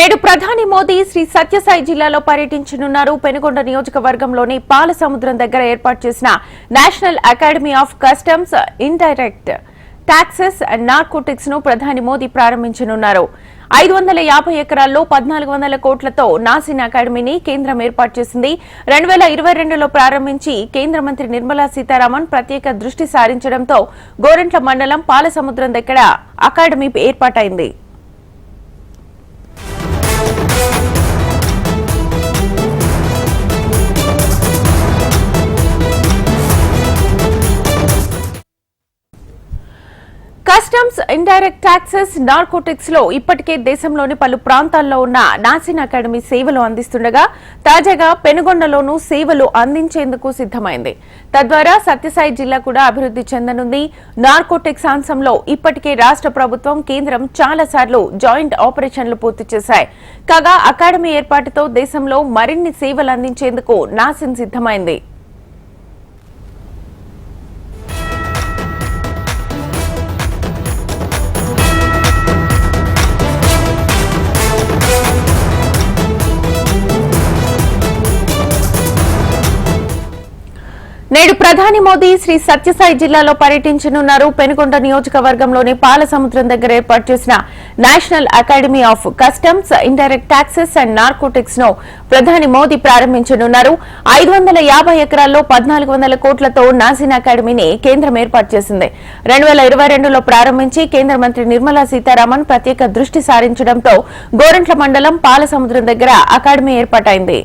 నేడు ప్రధాని మోదీ శ్రీ సత్యసాయి జిల్లాలో పర్యటించనున్నారు. పెనుగొండ నియోజకవర్గంలోని పాల సముద్రం దగ్గర ఏర్పాటు చేసిన national academy of customs indirect taxes and నార్కోటిక్స్ను ప్రధాని మోదీ ప్రారంభించనున్నారు. ఐదు వందల యాభై ఎకరాల్లో పద్నాలుగు వందల కోట్లతో నాసిన్ అకాడమీని కేంద్రం ఏర్పాటు చేసింది. రెండు వేల ఇరవై రెండులో ప్రారంభించి కేంద్ర మంత్రి నిర్మలా సీతారామన్ ప్రత్యేక దృష్టి సారించడంతో గోరెంట్ల మండలం పాలసముద్రం దగ్గర అకాడమీ ఏర్పాటైంది. కస్టమ్స్ ఇండైరెక్ట్ టాక్సెస్ నార్కోటిక్స్లో ఇప్పటికే దేశంలోని పలు ప్రాంతాల్లో ఉన్న నాసిన్ అకాడమీ సేవలు అందిస్తుండగా తాజాగా పెనుగొండలోనూ సేవలు అందించేందుకు సిద్దమైంది తద్వారా సత్యసాయి జిల్లా కూడా అభివృద్ది చెందనుంది. నార్కోటిక్స్ అంశంలో ఇప్పటికే రాష్ట్ర ప్రభుత్వం కేంద్రం చాలా సార్లు జాయింట్ ఆపరేషన్లు పూర్తి చేశాయి. కాగా అకాడమీ ఏర్పాటుతో దేశంలో మరిన్ని సేవలు అందించేందుకు నాసిన్ సిద్దమైంది నేడు ప్రధాని మోదీ శ్రీ సత్యసాయి జిల్లాలో పర్యటించనున్నారు. పెనుకొండ నియోజకవర్గంలోని పాలసముద్రం దగ్గర ఏర్పాటు చేసిన national academy of customs indirect taxes and నార్కోటిక్స్ను ప్రధాని మోదీ ప్రారంభించనున్నారు. ఐదు వందల యాభై ఎకరాల్లో పద్నాలుగు వందల కోట్లతో నాసిన్ అకాడమీని కేంద్రం ఏర్పాటు చేసింది. రెండు వేల ఇరవై రెండులో ప్రారంభించి కేంద్ర మంత్రి నిర్మలా సీతారామన్ ప్రత్యేక దృష్టి సారించడంతో గోరంట్ల మండలం పాలసముద్రం దగ్గర అకాడమీ ఏర్పాటైంది.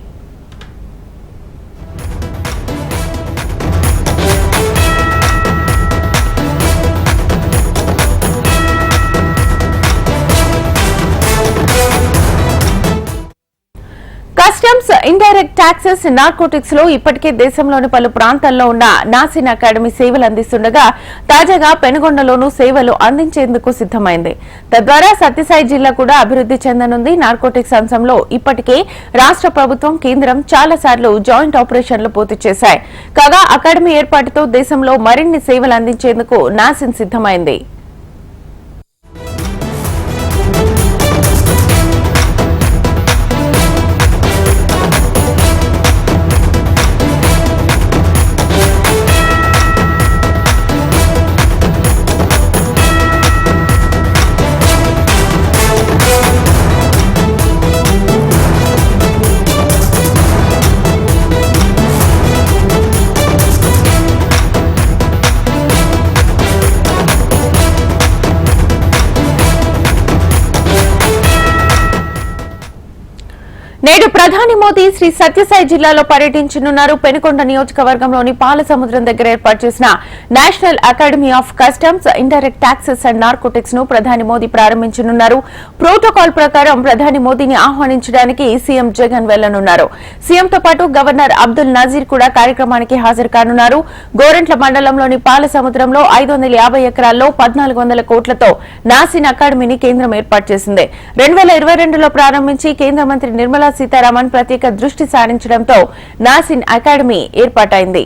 కస్టమ్స్ ఇండైరెక్ట్ టాక్సెస్ నార్కోటిక్స్లో ఇప్పటికే దేశంలోని పలు ప్రాంతాల్లో ఉన్న నాసిన్ అకాడమీ సేవలు అందిస్తుండగా తాజాగా పెనుగొండలోనూ సేవలు అందించేందుకు సిద్దమైంది తద్వారా సత్యసాయి జిల్లా కూడా అభివృద్ది చెందనుంది. నార్కోటిక్స్ అంశంలో ఇప్పటికే రాష్ట్ర ప్రభుత్వం కేంద్రం చాలా సార్లు జాయింట్ ఆపరేషన్లు పూర్తి చేశాయి. కాగా అకాడమీ ఏర్పాటుతో దేశంలో మరిన్ని సేవలు అందించేందుకు నాసిన్ సిద్దమైంది నేడు ప్రధాని మోదీ శ్రీ సత్యసాయి జిల్లాలో పర్యటించనున్నారు. పెనుకొండ నియోజకవర్గంలోని పాలసముద్రం దగ్గర ఏర్పాటు చేసిన national academy of customs indirect taxes and నార్కోటిక్స్ను ప్రధాని మోదీ ప్రారంభించనున్నారు. ప్రోటోకాల్ ప్రకారం ప్రధాని మోదీని ఆహ్వానించడానికి సీఎం జగన్ వెళ్ళనున్నారు. సీఎంతో పాటు గవర్నర్ అబ్దుల్ నజీర్ కూడా కార్యక్రమానికి హాజరు కానున్నారు. గోరంట్ల మండలంలోని పాలసముద్రంలో ఐదు వందల యాభై ఎకరాల్లో పద్నాలుగు వందల కోట్లతో నాసిన్ అకాడమీని కేంద్రం ఏర్పాటు చేసింది. రెండు వేల ఇరవై రెండులో ప్రారంభించి కేంద్ర మంత్రి నిర్మలా సీతారామన్ ప్రత్యేక దృష్టి సారించడంతో నాసిన్ అకాడమీ ఏర్పాటైంది.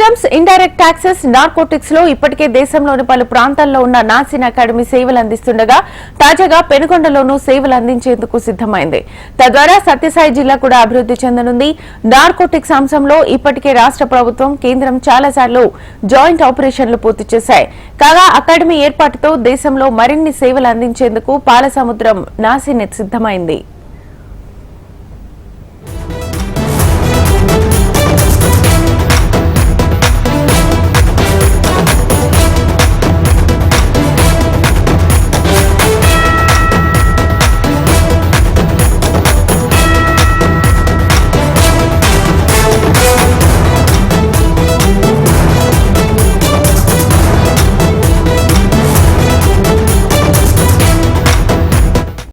కస్టమ్స్ ఇండైరెక్ట్ టాక్సెస్ నార్కోటిక్స్లో ఇప్పటికే దేశంలోని పలు ప్రాంతాల్లో ఉన్న నాసిన్ అకాడమీ సేవలు అందిస్తుండగా తాజాగా పెనుగొండలోనూ సేవలు అందించేందుకు సిద్దమైంది తద్వారా సత్యసాయి జిల్లా కూడా అభివృద్ది చెందనుంది. నార్కోటిక్స్ అంశంలో ఇప్పటికే రాష్ట్ర ప్రభుత్వం కేంద్రం చాలాసార్లు జాయింట్ ఆపరేషన్లు పూర్తి చేశాయి. కాగా అకాడమీ ఏర్పాటుతో దేశంలో మరిన్ని సేవలు అందించేందుకు పాలసముద్రం నాసిన్ సిద్దమైంది